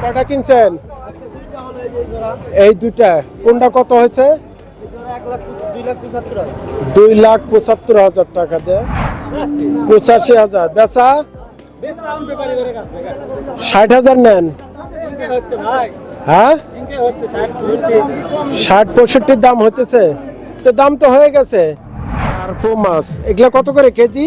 কয়টা কিনছেন? এই দুইটা। কোনটা কত হয়েছে? দুই লাখ পঁচাত্তর হাজার টাকা দিয়ে। পঁচাশি হাজার। বেচা? ষাট হাজার নেন। হ্যাঁ? ষাট পঁয়ষট্টির দাম হতেছে তো দাম তো হয়ে গেছে। আর মাছ? এগুলা কত করে কেজি?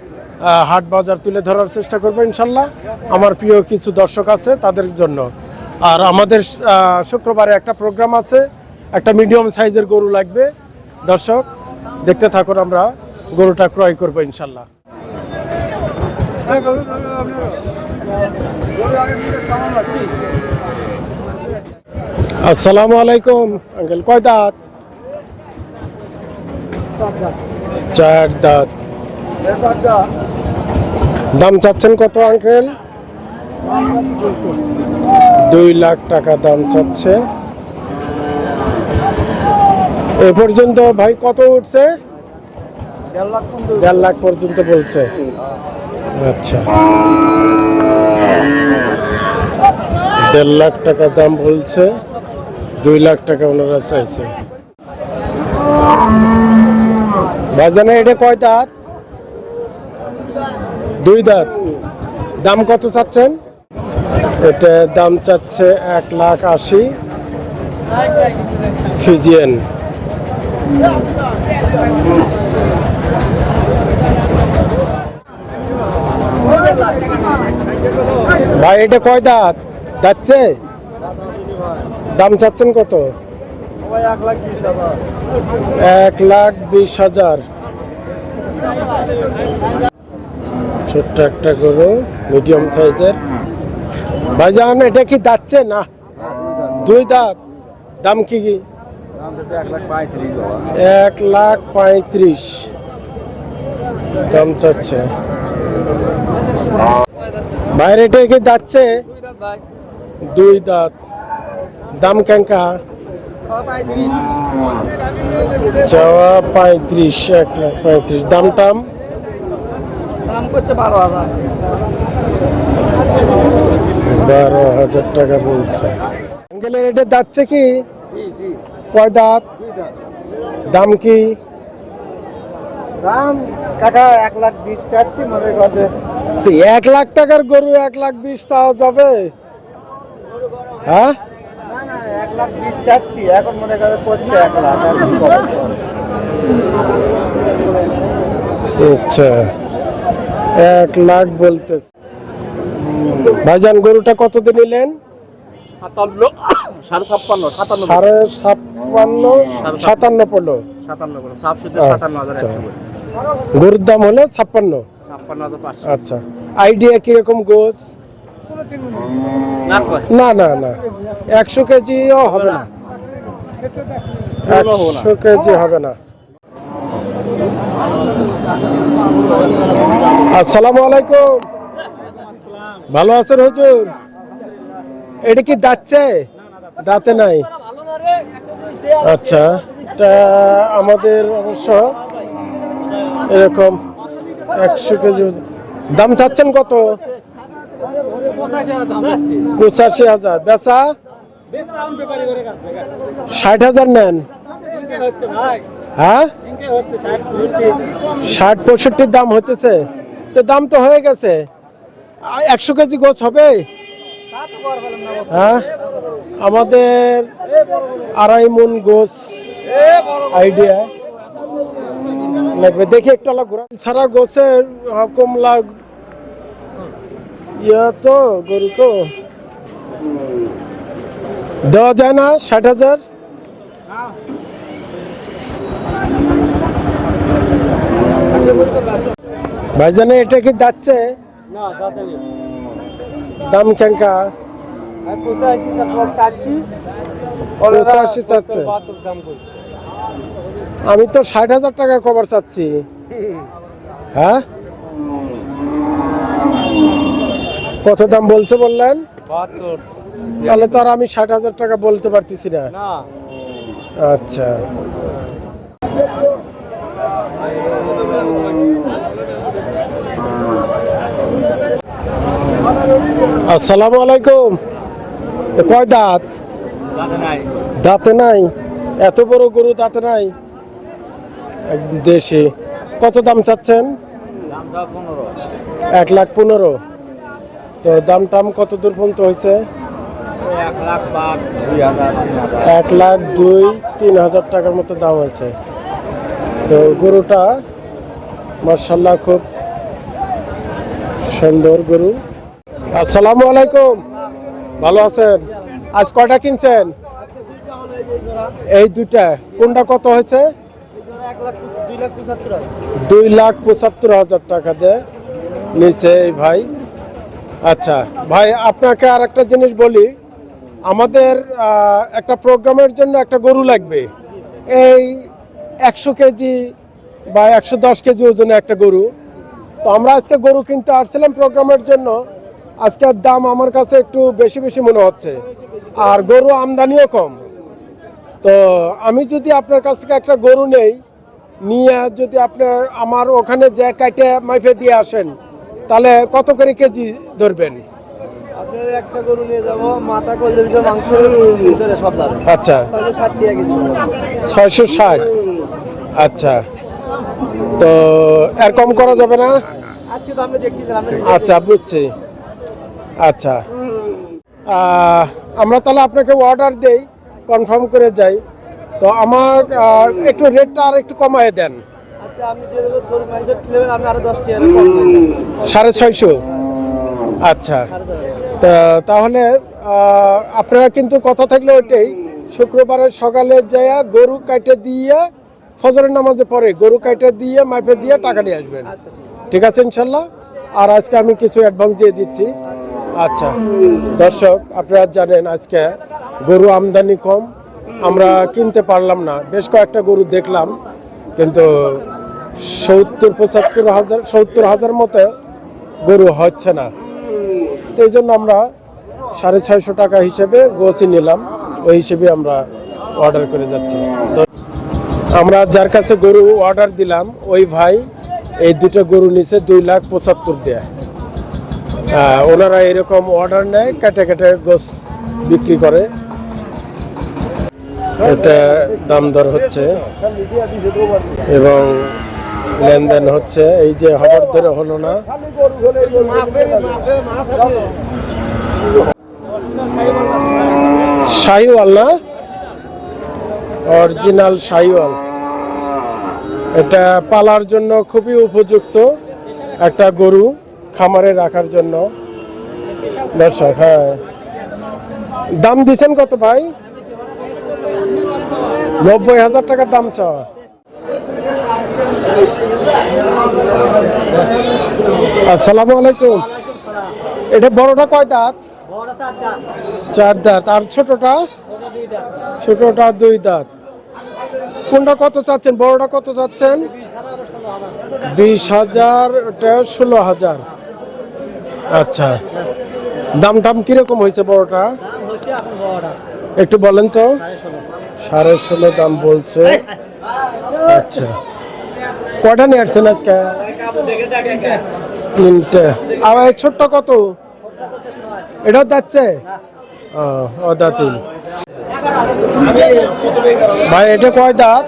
হাট বাজার তুলে ধরার চেষ্টা করব ইনশাল্লাহ। আমার প্রিয় কিছু দর্শক আছে তাদের জন্য। আর আমাদের শুক্রবারে একটা প্রোগ্রাম আছে, একটা মিডিয়াম সাইজের গরু লাগবে। দর্শক, দেখতে থাকুন আমরা গরুটা ক্রয় করব ইনশাল্লাহ। আসসালামু আলাইকুম, আঙ্কেল, কয় দাঁত। চার দাঁত। দাম চাচ্ছেন কত, আঙ্কেল? দুই লাখ টাকা দাম চাচ্ছে। এ পর্যন্ত ভাই কত উঠছে? দেড় লাখ পর্যন্ত বলছে। আচ্ছা। দেড় লাখ টাকা দাম বলছে। দুই লাখ টাকা ওনারা চাইছে। বাজানে এটা কয় দাঁত? দুই দাঁত। দাম কত চাচ্ছেন? এটা দাম চাচ্ছে এক লাখ আশি ফিজিয়ান। ভাই, এটা কয় দাঁত? যাচ্ছে? দাম চাচ্ছেন কত? এক লাখ বিশ হাজার। ছোট্ট একটা গরু মিডিয়াম সাইজের ভাইজান এটা কি যাচ্ছে না? দুই দাঁত। দাম কি? কি এক লাখ পঁয়ত্রিশ দাম চাচ্ছে। বাইরে এটা কি যাচ্ছে দুই দাঁত। দাম কেঙ্কা? চাওয়া পঁয়ত্রিশ এক লাখ পঁয়ত্রিশ। দাম টাম? দাম করছে বারো হাজার। বারো হাজার টাকা বলছে। আঙ্কেলের এটা যাচ্ছে কি? কয় দাঁত? দাম কি? দাম কাকা এক লাখ বিশ চাচ্ছি মনে তো এক লাখ টাকার গরু এক লাখ বিশ চাওয়া যাবে? হ্যাঁ? না না এক লাখ বিশ চাচ্ছি। এখন মনে করে করছে এক লাখ? আচ্ছা। এক লাখ বলতেছে। ভাইজান গরুটা কত নিলেন? সাড়ে ছাপ্পান্ন সাতান্ন পড়ল। গরুর দাম হলো ছাপ্পান্ন। আচ্ছা। আইডিয়া কীরকম গোছ? না না না না। একশো কেজিও হবে না। একশো কেজি হবে না। আসসালামু আলাইকুম। ভালো আছেন হুজুর? এটা কি দাঁতছে দাঁতে নাই? আচ্ছা এটা আমাদের অবশ্য এরকম একশো কেজি দাম চাচ্ছেন কত? পঁচাশি হাজার। বেচা? ষাট হাজার নেন। হ্যাঁ? ষাট পঁয়ষট্টির দাম হতেছে তো দাম তো হয়ে গেছে। একশো কেজি গোছ হবে? হ্যাঁ? আমাদের আড়াই মন গোছ আইডিয়া লাগবে। দেখি একটু আলাদা ঘোরা ছাড়া গোছের কমলা ইয়া তো গরু তো। দেওয়া যায় না ষাট হাজার? ভাইজানে এটা কি যাচ্ছে? দাম পঁচাশি চাচ্ছে আমি তো ষাট হাজার টাকা কভার চাচ্ছি। হ্যাঁ? কত দাম বলছে বললেন? তাহলে তো আর আমি ষাট হাজার টাকা বলতে পারতেছি না। আচ্ছা। আসসালামু আলাইকুম। কয় দাঁত? দাঁতে নাই। এত বড় গরু দাঁতে নাই? দেশে। কত দাম চাচ্ছেন? এক লাখ পনেরো। তো দাম টাম কত দূর পর্যন্ত হয়েছে? এক লাখ দুই তিন হাজার। এক লাখ দুই তিন হাজার টাকার মতো দাম আছে তো গরুটা মার্শাল্লাহ খুব সুন্দর গরু। আসসালামু আলাইকুম। ভালো আছেন? আজ কয়টা কিনছেন? এই দুইটা। কোনটা কত হয়েছে? দুই লাখ পঁচাত্তর হাজার টাকা দিয়ে নিচে এই ভাই। আচ্ছা ভাই, আপনাকে আর একটা জিনিস বলি। আমাদের একটা প্রোগ্রামের জন্য একটা গরু লাগবে। এই একশো কেজি বা একশো দশ কেজি ওজনে একটা গরু। তো আমরা আজকে গরু কিনতে আসছিলাম প্রোগ্রামের জন্য। আজকের দাম আমার কাছে একটু বেশি বেশি মনে হচ্ছে। আর গরু আমদানিও কম। তো আমি যদি আপনার কাছ থেকে একটা গরু নেই নিয়ে যদি আপনি আমার ওখানে যে কাটে মাইফে দিয়ে আসেন তাহলে কত করে কেজি ধরবেন? একটা গরু নিয়ে যাব মাথা মাংস সব আচ্ছা। ছয়শো ষাট আচ্ছা। তো এর কম করা যাবে না? আচ্ছা বুঝছি। আচ্ছা। আমরা তাহলে আপনাকে অর্ডার দেই কনফার্ম করে যাই। তো আমার একটু রেটটা আর একটু কমায় দেন। আচ্ছা সাড়ে ছয়শো? আচ্ছা। তাহলে আপনারা কিন্তু কথা থাকলে ওইটাই শুক্রবারে সকালে যাইয়া গরু কাইটে দিয়ে ফজরের নামাজে পরে গরু কাইটে দিয়ে মাইপে দিয়ে টাকা নিয়ে আসবেন। আচ্ছা ঠিক আছে। ঠিক আছে ইনশাল্লাহ? আর আজকে আমি কিছু অ্যাডভান্স দিয়ে দিচ্ছি। আচ্ছা দর্শক, আপনারা জানেন আজকে গরু আমদানি কম, আমরা কিনতে পারলাম না। বেশ কয়েকটা গরু দেখলাম, কিন্তু সত্তর, পঁচাত্তর হাজার, সত্তর হাজার মতো গরু হচ্ছে না। এই জন্য আমরা সাড়ে ছয়শো টাকা হিসেবে গোছি নিলাম, ওই হিসেবে আমরা অর্ডার করে যাচ্ছি। আমরা যার কাছে গরু অর্ডার দিলাম, ওই ভাই এই দুটো গরু নিচে দুই লাখ পঁচাত্তর দেয়। ওনারা এরকম অর্ডার নেয়, কেটে কেটে গোস বিক্রি করে। এটা দাম দর হচ্ছে এবং লেনদেন হচ্ছে। এই যে হবর ধরে হলো না। শাহিওয়াল না? অরিজিনাল শাহিওয়াল। এটা পালার জন্য খুবই উপযুক্ত একটা গরু। খামারে রাখার জন্য। দর্শক হ্যাঁ। দাম দিছেন কত ভাই? নব্বই হাজার টাকার দাম চ আসসালামু আলাইকুম। এটা বড়টা কয় দাঁত? চার দাঁত। আর ছোটটা? ছোটটা দুই দাঁত। কোনটা কত চাচ্ছেন? বড়টা কত চাচ্ছেন? বিশ হাজার ষোলো হাজার বিশ হাজার ওটা ষোলো হাজার আচ্ছা। দাম টাম কীরকম হয়েছে বড়টা? একটু বলেন তো। সাড়ে ষোলো দাম বলছে। আচ্ছা। কটা নিয়ে আসছেন আজকে? তিনটে। আর এই ছোট্ট কত? এটাও যাচ্ছে ও দাঁতিল ভাই, এটা কয় দাঁত?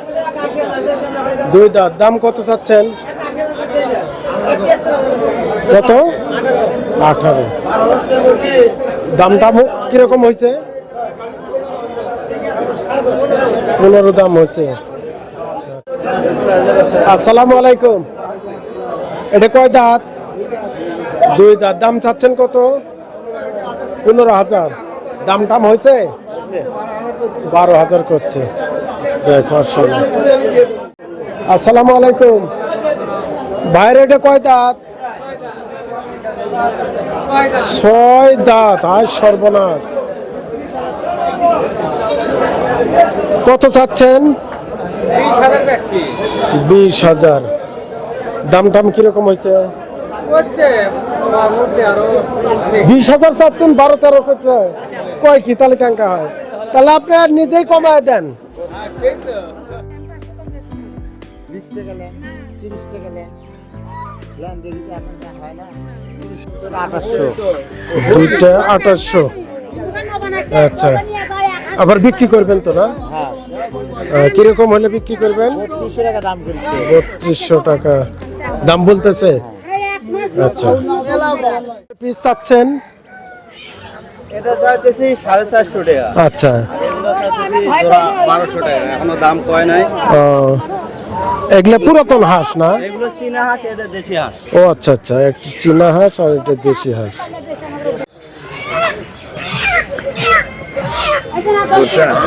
দুই দাঁত। দাম কত চাচ্ছেন? কত? আঠারো। দাম দাম কীরকম হয়েছে? পনেরো দাম হচ্ছে আসসালামু আলাইকুম। এটা কয় দাঁত? দুই দাঁত। দাম চাচ্ছেন কত? পনেরো হাজার। দাম টাম হয়েছে? বারো হাজার করছে। আসসালামু আলাইকুম। ভাইয়ের এটা কয় দাঁত? ছয় দাঁত, আয় সর্বনাশ। কত চাচ্ছেন? বিশ হাজার। দাম টাম কীরকম হয়েছে? বিশ হাজার চাচ্ছেন, বারো তেরো করছে। কয় কি, তাহলে ক্যাঙ্কা হয়। তাহলে আপনি আর নিজেই কমায় দেন। বিশ টাকা তিরিশ টাকা দুইটা আঠাশশো আচ্ছা। আবার বিক্রি করবেন তো না? কীরকম হলে বিক্রি করবেন? বত্রিশশো টাকা। দাম বলতেছে? আচ্ছা। পিস চাচ্ছেন? আচ্ছা। বারোশো টাকা। এখনও দাম কয় নাই? এগুলা পুরাতন হাঁস না? এগুলো চীনা হাঁস এটা দেশি হাঁস। ও আচ্ছা আচ্ছা একটা চীনা হাঁস আর একটা দেশি হাঁস।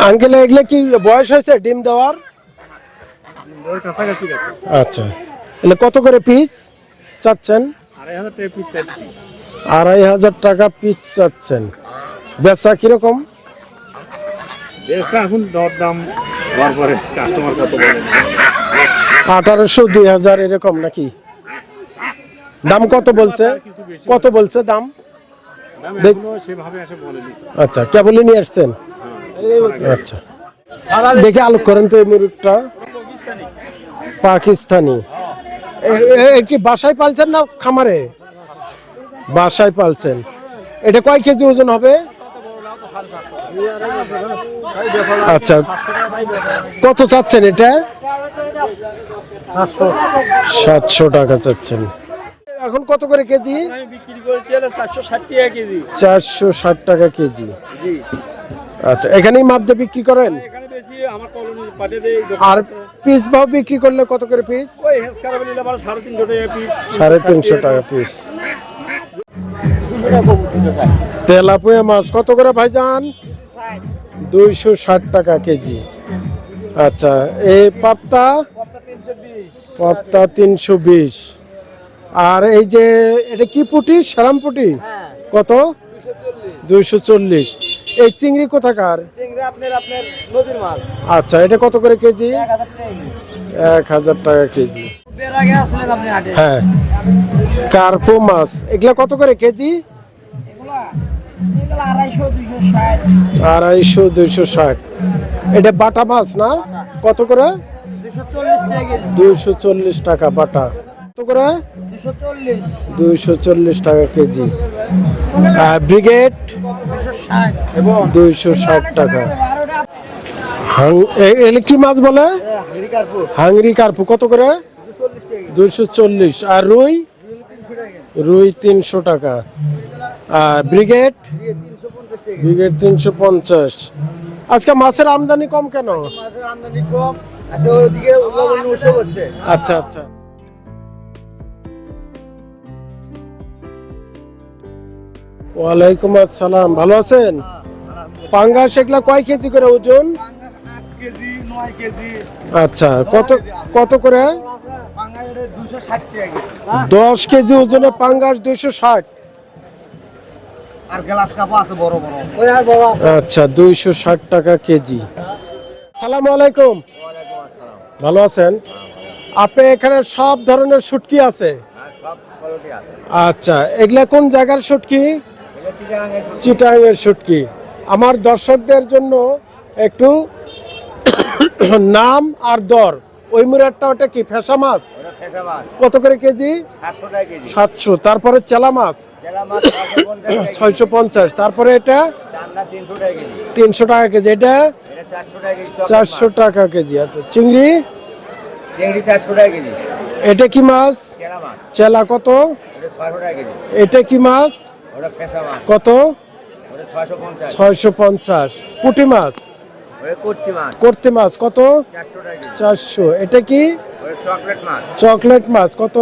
আঙ্কেল এগুলা কি বয়স হয়েছে ডিম দেওয়ার? আচ্ছা এগুলো কত করে পিস চাচ্ছেন? আড়াই হাজার টাকা পিস চাচ্ছেন। বেচা কীরকম? এখন দর দাম হওয়ার পরে কাস্টমার কত বলে আঠারোশো দুই হাজার এরকম নাকি? দাম কত বলছে? কত বলছে দাম? আচ্ছা কেবলই নিয়ে আসছেন? আচ্ছা। দেখে আলোক করেন তো এই মুরগটা পাকিস্তানি। কি বাসায় পালছেন না খামারে? বাসায় পালছেন। এটা কয় কেজি ওজন হবে? আচ্ছা কত চাচ্ছেন এটা? সাতশো। টাকা চাচ্ছেন। এখন কত করে কেজি? চারশো ষাট টাকা কেজি। আচ্ছা এখানেই মাপ বিক্রি করেন? আর পিস ভাও বিক্রি করলে কত করে পিস? সাড়ে তিনশো টাকা পিস। তেলাপুয়া মাছ কত করে ভাইজান? দুইশো ষাট টাকা কেজি। আচ্ছা এই পাপ্তা পাপ্তা তিনশো বিশ। আর এই যে এটা কি পুটি? সারাম পুটি? কত? দুইশো চল্লিশ। এই চিংড়ি কোথাকার? আচ্ছা এটা কত করে কেজি? এক হাজার টাকা কেজি। হ্যাঁ। কার্পো মাছ। এগুলা কত করে কেজি? আড়াইশো দুইশো ষাট। এটা বাটা মাছ না? কত করে? দুশো চল্লিশ টাকা কেজি। দুইশো চল্লিশ টাকা বাটা। কত করে? দুশো চল্লিশ। দুইশো চল্লিশ টাকা কেজি। আর ব্রিগেড? দুইশো ষাট টাকা। হাং- এ- এলে কি মাছ বলে? Hungary carp. কত করে? দুইশো চল্লিশ। আর রুই? রুই তিনশো টাকা। আর ব্রিগেড? ব্রিগেড তিনশো পঞ্চাশ। আজকে মাছের আমদানি কম কেন? মাছের আমদানি কম। আচ্ছা আচ্ছা আচ্ছা। ওয়ালাইকুম আসসালাম ভালো আছেন? পাঙ্গাস এগুলা কয় কেজি করে ওজন? কেজি নয় কেজি। আচ্ছা কত কত করে? দুশো কেজি ওজনে পাঙ্গাস দুইশো ষাট। আর গ্লাস কাপ আছে বড় বড়। ওই আর বড় আচ্ছা দুইশো ষাট টাকা কেজি। সালাম আলাইকুম। ভালো আছেন? আপনি এখানে সব ধরনের শুটকি আছে? কোয়ালিটি আছে। আচ্ছা এগুলা কোন জায়গার শুটকি চিটাঙের শুটকি আমার দর্শকদের জন্য একটু নাম আর দর। ওই মুরারটা ওটা কি ফেসা মাছ? কত করে কেজি? সাতশো তারপরে চেলা মাছ? ছয়শো পঞ্চাশ তারপরে এটা? তিনশো টাকা কেজি। এটা চারশো টাকা কেজি আচ্ছা। চিংড়ি? চিংড়ি চারশো টাকা কেজি। এটা কি মাছ? চেলা কত? এটা কি মাছ? কত? ছয়শো পঞ্চাশ। পুঁটি মাছ? কর্তি মাছ। কত? চারশো এটা কি? চকলেট মাছ। কত?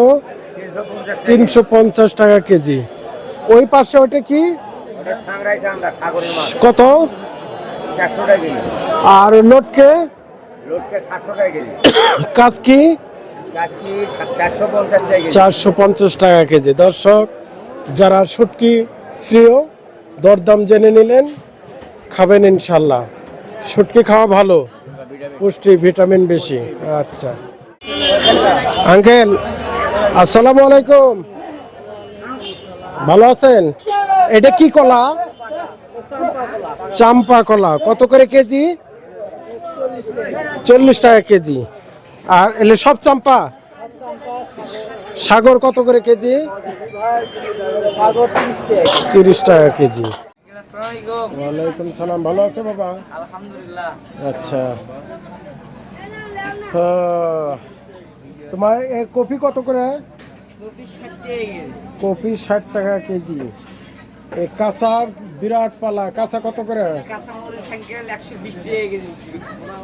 তিনশো পঞ্চাশ টাকা কেজি। ওই পাশে ওটা কি? কত? আর লোটকে? লোটকে সাতশো টাকা কেজি কাজ কি? চারশো পঞ্চাশ টাকা কেজি চারশো পঞ্চাশ টাকা কেজি। দর্শক যারা শুটকি প্রিয় দরদাম জেনে নিলেন খাবেন ইনশাল্লাহ। শুটকি খাওয়া ভালো পুষ্টি ভিটামিন বেশি। আচ্ছা। আঙ্কেল আসসালামু আলাইকুম। ভালো আছেন? এটা কি কলা? চাম্পা কলা কত করে কেজি? চল্লিশ টাকা কেজি। আর এলে সব চাম্পা? সাগর কত করে কেজি? তিরিশ টাকা কেজি। ওয়ালাইকুম সালাম। ভালো আছে বাবা? আলহামদুলিল্লাহ। আচ্ছা। তোমার কপি কত করে? কপি ষাট টাকা কেজি। এ কাঁচা বিরাট পালা কাঁচা কত করে?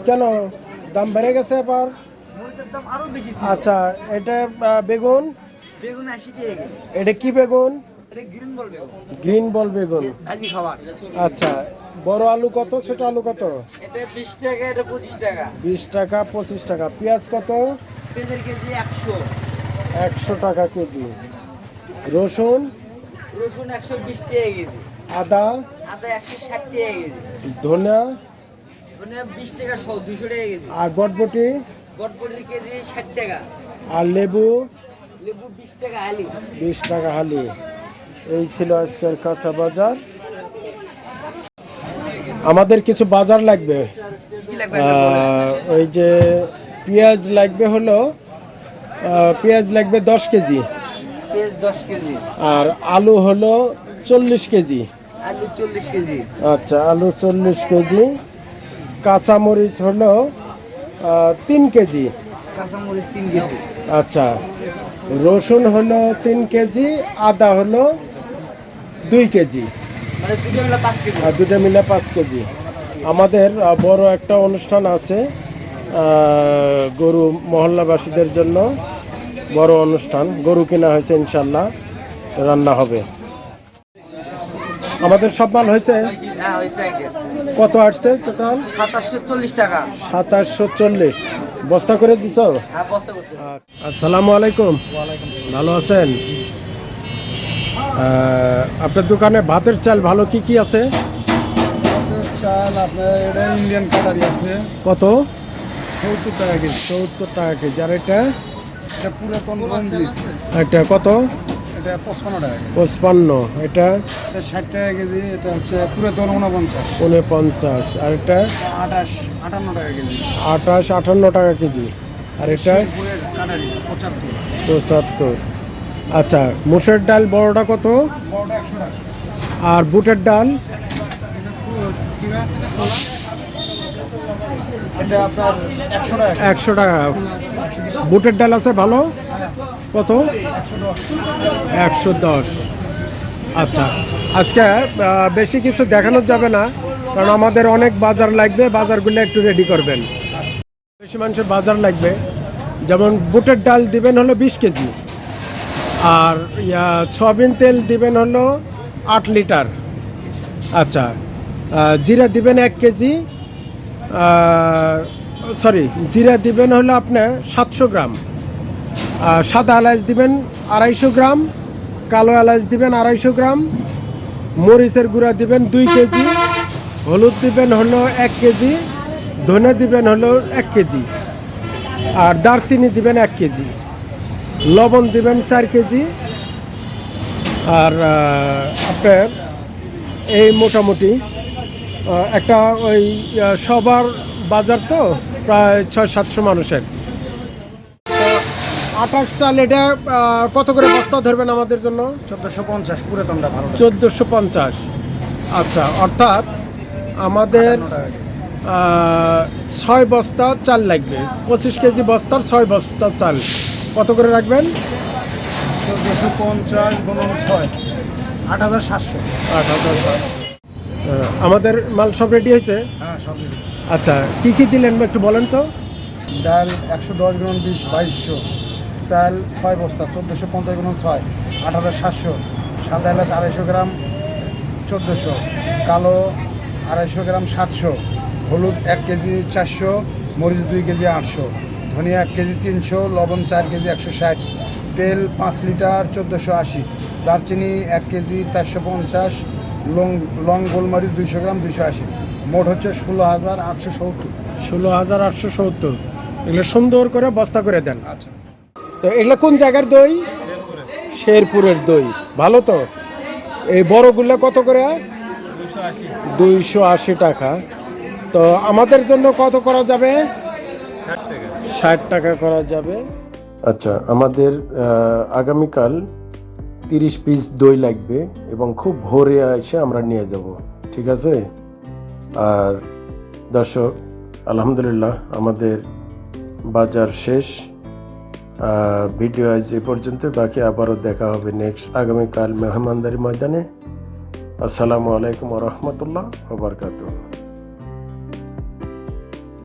কেন? দাম বেড়ে গেছে এবার? আচ্ছা এটা বেগুন? এটা কি বেগুন? গ্রিন বল বেগুন। আচ্ছা বড় আলু কত ছোট আলু কত? বিশ টাকা এটা পঁচিশ টাকা। বিশ টাকা পঁচিশ টাকা। পেঁয়াজ কত? একশো টাকা কেজি। রসুন? রসুন একশো বিশ টাকা কেজি। আদা? আদা একশো ষাট টাকা কেজি। ধনিয়া? মানে বিশ টাকা সহ দুশো টাকা কেজি। আর বটবটি? কেজি ষাট টাকা। আর লেবু? লেবু বিশ টাকা আলি বিশ টাকা হালি। এই ছিল আজকের কাঁচা বাজার। আমাদের কিছু বাজার লাগবে। ওই যে পেঁয়াজ লাগবে হলো পেঁয়াজ লাগবে দশ কেজি। কেজি। আর আলু হলো চল্লিশ কেজি। আলু চল্লিশ কেজি। আচ্ছা আলু চল্লিশ কেজি। কাঁচামরিচ হলো তিন কেজি। কাঁচামরিচ তিন কেজি। আচ্ছা রসুন হলো তিন কেজি আদা হলো দুই কেজি। মানে দুটো মিলে পাঁচ কেজি। আর দুটো মিলে পাঁচ কেজি। আমাদের বড় একটা অনুষ্ঠান আছে গরু মহল্লাবাসীদের জন্য। বড় অনুষ্ঠান। গরু কেনা হয়েছে ইনশাল্লাহ রান্না হবে। আমাদের সব মাল হয়েছে? হ্যাঁ কত আসছে টোটাল সাতাশশো চল্লিশ টাকা। সাতাশশো চল্লিশ। বস্তা করে দিছ? হ্যাঁ আসসালামু আলাইকুম। ভালো আছেন? আপনার দোকানে ভাতের চাল ভালো কি কি আছে? চাল আপনার এটা ইন্ডিয়ান কাটারি আছে। কত? সত্তর টাকা কেজি সত্তর টাকা কেজি। আর এটা? এটা কত? এটা পঁচপান্ন টাকা পঁচপান্ন। এটা? ষাট টাকা কেজি এটা হচ্ছে পুরাতন ঊনপঞ্চাশ। উনপঞ্চাশ আর এটা? আঠাশ আটান্ন টাকা কেজি। আঠাশ আটান্ন টাকা কেজি। আর এটা? পঁচাত্তর। আচ্ছা মুসের ডাল বড়টা কত? বড়টা একশো টাকা। আর বুটের ডাল? একশো টাকা। বুটের ডাল আছে ভালো? কত? একশো দশ। আচ্ছা। আজকে বেশি কিছু দেখানো যাবে না, কারণ আমাদের অনেক বাজার লাগবে, বাজারগুলো একটু রেডি করবেন। বেশি মানুষের বাজার লাগবে। যেমন বুটের ডাল দিবেন হলো বিশ কেজি, আর সয়াবিন তেল দিবেন হলো আট লিটার। আচ্ছা। জিরা দিবেন এক কেজি সরি জিরা দিবেন হলো আপনার সাতশো গ্রাম। সাদা এলাচ দিবেন আড়াইশো গ্রাম, কালো এলাচ দিবেন আড়াইশো গ্রাম, মরিচের গুঁড়া দিবেন দুই কেজি, হলুদ দিবেন হলো এক কেজি, ধনে দিবেন হলো এক কেজি, আর দারচিনি দিবেন এক কেজি, লবণ দিবেন চার কেজি, আর আপনার এই মোটামুটি একটা ওই সবার বাজার তো প্রায় ছয় সাতশো মানুষের। আঠাশ চাল এটা কত করে বস্তা ধরবেন আমাদের জন্য? চোদ্দোশো পঞ্চাশ পুরাতনটা ভালো চোদ্দোশো পঞ্চাশ। আচ্ছা অর্থাৎ আমাদের ছয় বস্তা চাল লাগবে। পঁচিশ কেজি বস্তার ছয় বস্তা চাল। কত করে রাখবেন? চোদ্দোশো পঞ্চাশ ছয় আট হাজার সাতশো। আট হাজার আমাদের মাল সব রেডি হয়েছে? হ্যাঁ সব মিলে। আচ্ছা কি কি দিলেন একটু বলেন তো। ডাল একশো দশ গ্রাম বিশ বাইশশো। চাল ছয় বস্তা চোদ্দোশো পঞ্চাশ গ্রাম ছয় আট হাজার সাতশো। সাদা এলাচ আড়াইশো গ্রাম চোদ্দোশো। কালো আড়াইশো গ্রাম সাতশো। হলুদ এক কেজি চারশো। মরিচ দুই কেজি আটশো। ধনিয়া এক কেজি তিনশো। লবণ চার কেজি একশো ষাট। তেল পাঁচ লিটার চোদ্দোশো আশি। দারচিনি এক কেজি চারশো পঞ্চাশ। লং লং গোলমরিচ দুইশো গ্রাম দুইশো আশি। মোট হচ্ছে ষোলো হাজার আটশো সত্তর। ষোলো হাজার আটশো সত্তর। এগুলো সুন্দর করে বস্তা করে দেন। আচ্ছা। তো এগুলো কোন জায়গার দই? শেরপুরের দই। ভালো তো? এই বড়গুলো কত করে? দুইশো আশি টাকা। তো আমাদের জন্য কত করা যাবে? ষাট টাকা। করা যাবে। আচ্ছা আমাদের আগামীকাল তিরিশ পিস দই লাগবে এবং খুব ভোরে এসে আমরা নিয়ে যাব, ঠিক আছে? আর দর্শক, আলহামদুলিল্লাহ আমাদের বাজার শেষ। ভিডিও আজ এ পর্যন্ত, বাকি আবারও দেখা হবে নেক্সট আগামীকাল মেহমানদারি ময়দানে। আসসালামু আলাইকুম রহমতুল্লাহ বারকাতুহ।